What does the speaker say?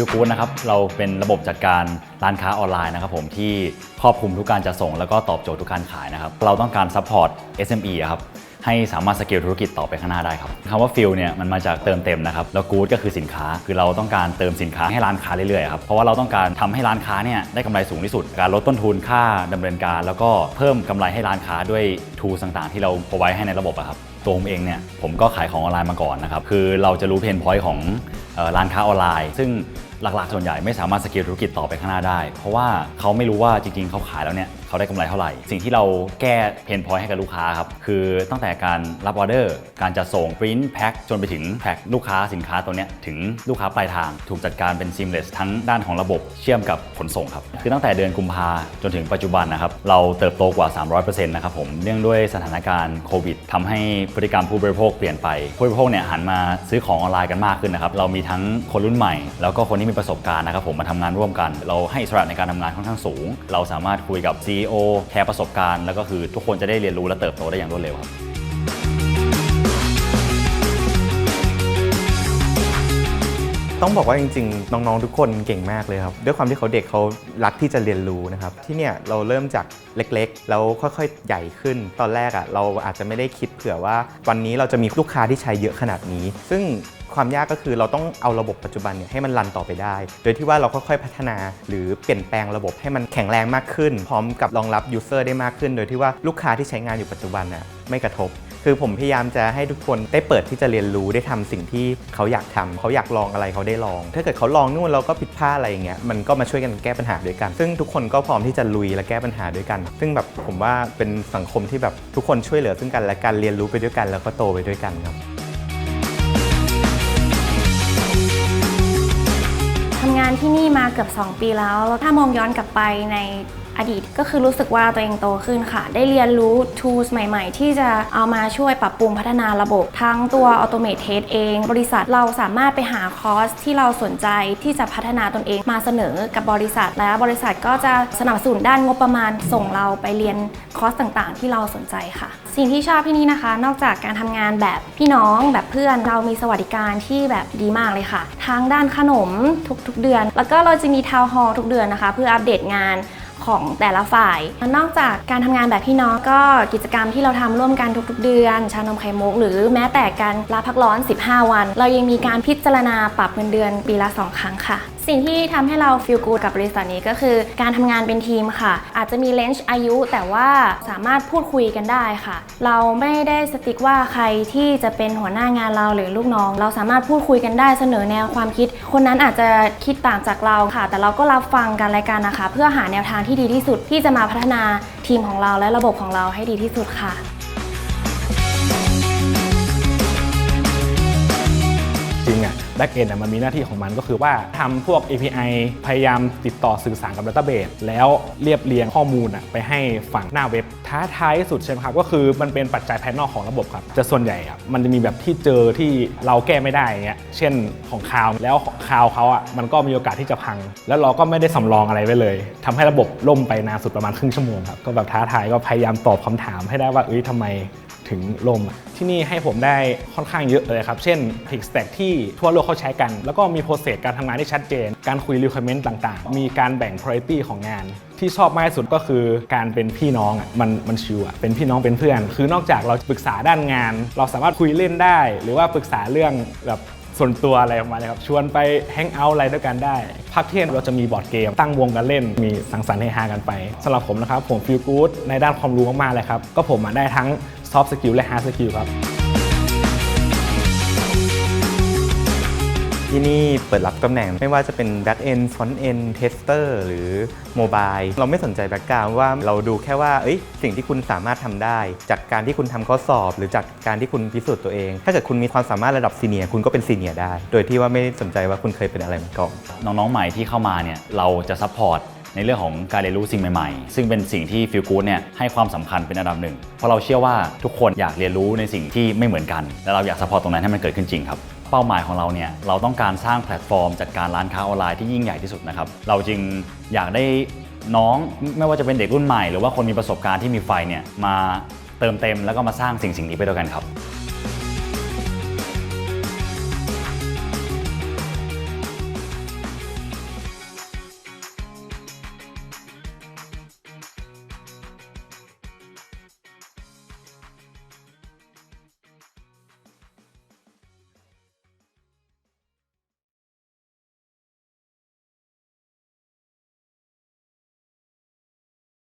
ฟิลกู d นะครับเราเป็นระบบจัดการร้านค้าออนไลน์นะครับผมที่ครอบคลุมทุกการจะส่ง แล้วก็ตอบโจทย์ทุกการขายนะครับเราต้องการซัพพอร์ต SME อะครับให้สามารถสเกลธุรกิจต่อไปข้างหน้าได้ครับคำว่าฟิลเนี่ยมันมาจากเติมเต็มนะครับแล้วกู๊ดก็คือสินค้าคือเราต้องการเติมสินค้าให้ร้านค้าเรื่อยๆครับเพราะว่าเราต้องการทำให้ร้านค้าเนี่ยได้กำไรสูงที่สุด การลดต้นทุนค่าดำเนินการ แล้วก็เพิ่มกำไรให้ร้านค้าด้วยทูต่างๆ ที่เราพอไว้ให้ในระบบอะครับตัวผมเองเนี่ยผมก็ขายของออนไลน์มาก่อนนะครับคือเราจะรู้เพนพอยต์ของร้านค้าออนไลน์ ซึ่ง หลักๆ ส่วนใหญ่ไม่สามารถสเกลธุรกิจต่อไปข้างหน้าได้ เพราะว่าเขาไม่รู้ว่าจริงๆเขาขายแล้วเนี่ยเขาได้กำไรเท่าไหร่ สิ่งที่เราแก้เพนพอยต์ให้กับลูกค้าครับ คือตั้งแต่การรับออเดอร์ การจัดส่งปริ้นแพ็คจนไปถึงแพ็คลูกค้าสินค้าตัวเนี้ยถึงลูกค้าปลายทาง ถูกจัดการเป็น seamless ทั้งด้านของระบบเชื่อมกับขนส่งครับ คือตั้งแต่เดือนกุมภาจนถึงปัจจุบันนะครับเราเติบโตกว่า 300%นะครับผมเนื่องด้วยสถานการณ์โควิดทำให้พฤติกรรมผู้บริโภคเปลี่ยนไปผู้บริโภคเนี่ยหันมาซื้อของออนไลน์กันมากขึ้นนะครับเรามีทั้งคนรุ่นใหม่ แล้วก็คนที่มีประสบการณ์นะครับผมมาทำงานร่วมกัน เราให้อิสระในการทำงานค่อนข้างสูง เราสามารถคุยกับ CEO แชร์ประสบการณ์แล้วก็คือทุกคนจะได้เรียนรู้และเติบโตได้อย่างรวดเร็วครับ ต้องบอกว่าจริงๆ น้องๆ ทุกคนเก่งมากเลยครับ ด้วยความที่เขาเด็กเขารักที่จะเรียนรู้นะครับ ที่เนี่ยเราเริ่มจากเล็กๆ แล้วค่อยๆ ใหญ่ขึ้น ตอนแรกอะ่ะเราอาจจะไม่ได้คิดเผื่อว่า วันนี้เราจะมีลูกค้าที่ใช้เยอะขนาดนี้ ซึ่งความยากก็คือเราต้องเอาระบบปัจจุบันเนี่ยให้มันรันต่อไปได้ โดยที่ว่าเราค่อยๆ พัฒนาหรือเปลี่ยนแปลงระบบให้มันแข็งแรงมากขึ้น พร้อมกับรองรับยูเซอร์ได้มากขึ้น โดยที่ว่าลูกค้าที่ใช้งานอยู่ปัจจุบันน่ะไม่กระทบ คือผมพยายามจะให้ทุกคนได้เปิดที่จะเรียนรู้ได้ทำสิ่งที่เขาอยากทำเขาอยากลองอะไรเขาได้ลอง ถ้าเกิดเขาลองนู่นเราก็ผิดพลาดอะไรอย่างเงี้ยมันก็มาช่วยกันแก้ปัญหาด้วยกัน ซึ่งทุกคนก็พร้อมที่จะลุยและแก้ปัญหาด้วยกัน ซึ่งแบบผมว่าเป็นสังคมที่แบบทุกคนช่วยเหลือซึ่งกันและกันเรียนรู้ไปด้วยกัน แล้วก็โตไปด้วยกันครับทำงานที่นี่มาเกือบ 2 ปีแล้ว ถ้ามองย้อนกลับไปใน อดีต ก็คือรู้สึกว่าตัวเองโตขึ้นค่ะ ได้เรียนรู้ tools ใหม่ ๆ ที่จะเอามาช่วยปรับปรุงพัฒนาระบบ ทั้งตัว Automate Test เอง บริษัทเราสามารถไปหาคอร์สที่เราสนใจที่จะพัฒนาตนเองมาเสนอกับบริษัท แล้วบริษัทก็จะสนับสนุนด้านงบประมาณส่งเราไปเรียนคอร์สต่างๆ ที่เราสนใจค่ะ สิ่งที่ชอบที่นี่นะคะ นอกจากการทำงานแบบพี่น้องแบบเพื่อนเรามีสวัสดิการที่แบบดีมากเลยค่ะ ทั้งด้านขนมทุกๆเดือน แล้วก็เราจะมีทาวน์ฮอลทุกเดือนนะคะ เพื่ออัปเดตงาน ของแต่ละฝ่าย นอกจากการทำงานแบบพี่น้องก็กิจกรรมที่เราทำร่วมกันทุกๆ เดือน ชานมไข่มุก หรือแม้แต่การลาพักร้อน 15 วัน เรายังมีการพิจารณาปรับเงินเดือนปีละ 2 ครั้งค่ะ สิ่งที่ทำให้เราฟีลกูดกับบริษัทนี้ก็คือ การทำงานเป็นทีมค่ะ อาจจะมีเลนจ์อายุ แต่ว่าสามารถพูดคุยกันได้ค่ะ เราไม่ได้สติ๊กว่าใครที่จะเป็นหัวหน้างานเราหรือลูกน้อง เราสามารถพูดคุยกันได้เสนอแนวความคิด คนนั้นอาจจะคิดต่างจากเราค่ะ แต่เราก็รับฟังกันและกันนะคะ เพื่อหาแนวทางที่ดีที่สุดที่จะมาพัฒนาทีมของเราและระบบของเราให้ดีที่สุดค่ะ แบ็กเอนมันมีหน้าที่ของมันก็คือว่าทำพวก API พยายามติดต่อสื่อสารกับ Database แล้วเรียบเรียงข้อมูลไปให้ฝั่งหน้าเว็บ ท้าทายที่สุดใช่ไหมครับ ก็คือมันเป็นปัจจัยภายนอกของระบบครับ จะส่วนใหญ่อะมันจะมีแบบที่เจอที่เราแก้ไม่ได้เงี้ยเช่นของคาวแล้วคาวเขาอะมันก็มีโอกาสที่จะพัง แล้วเราก็ไม่ได้สำรองอะไรไว้เลยทำให้ระบบล่มไปนานสุดประมาณครึ่งชั่วโมงครับก็แบบท้าทายก็พยายามตอบคำถามให้ได้ว่าเอ้ยทำไม ถึงลม ที่นี่ให้ผมได้ค่อนข้างเยอะเลยครับ เช่น t e x Stack ที่ทั่วโลกเขาใช้กัน แล้วก็มีโปรเซสการทำงานที่ชัดเจน การคุย requirement ต่างๆ มีการแบ่ง priority ของงาน ที่ชอบมากที่สุดก็คือการเป็นพี่น้องอะมันมันชิวอะเป็นพี่น้องเป็นเพื่อน คือนอกจากเราปรึกษาด้านงาน เราสามารถคุยเล่นได้ หรือว่าปรึกษาเรื่องแบบส่วนตัวอะไรประมาณนี้ครับ ชวนไปแฮงเอาท์อะไรด้วยกันได้ พักเที่ยงเราจะมีบอร์ดเกม ตั้งวงกันเล่น มีสังสรรค์เฮฮากันไปสำหรับผมนะครับ ผมฟีลกู๊ดในด้านความรู้มากๆเลยครับ ก็ผมมาได้ทั้ง soft skill และ hard skill ครับ ที่นี่เปิดรับตำแหน่งไม่ว่าจะเป็น back end front end tester หรือ mobile เราไม่สนใจ background ว่าเราดูแค่ว่าเอ้ยสิ่งที่คุณสามารถทำได้ จากการที่คุณทำข้อสอบ หรือจากการที่คุณพิสูจน์ตัวเอง ถ้าเกิดคุณมีความสามารถระดับซีเนียคุณก็เป็นซีเนียได้ โดยที่ว่าไม่ได้สนใจว่าคุณเคยเป็นอะไรมาก่อนน้องๆใหม่ที่เข้ามาเนี่ยเราจะซัพพอร์ต ในเรื่องของการเรียนรู้สิ่งใหม่ๆ ซึ่งเป็นสิ่งที่ฟิลกู d เนี่ยให้ความสำคัญเป็นอันดับหนึ่ง เพราะเราเชื่อว่าทุกคนอยากเรียนรู้ในสิ่งที่ไม่เหมือนกัน และเราอยากซัพพอร์ตตรงนั้นให้มันเกิดขึ้นจริงครับเป้าหมายของเราเนี่ยเราต้องการสร้างแพลตฟอร์ม จัดการร้านค้าออนไลน์ที่ยิ่งใหญ่ที่สุดนะครับเราจึงอยากได้น้องไม่ว่าจะเป็นเด็กรุ่นใหม่ หรือว่าคนมีประสบการณ์ที่มีไฟเนี่ยมาเติมเต็มแล้วก็มาสร้างสิ่งสิ่งนี้ไปด้วยกันครับ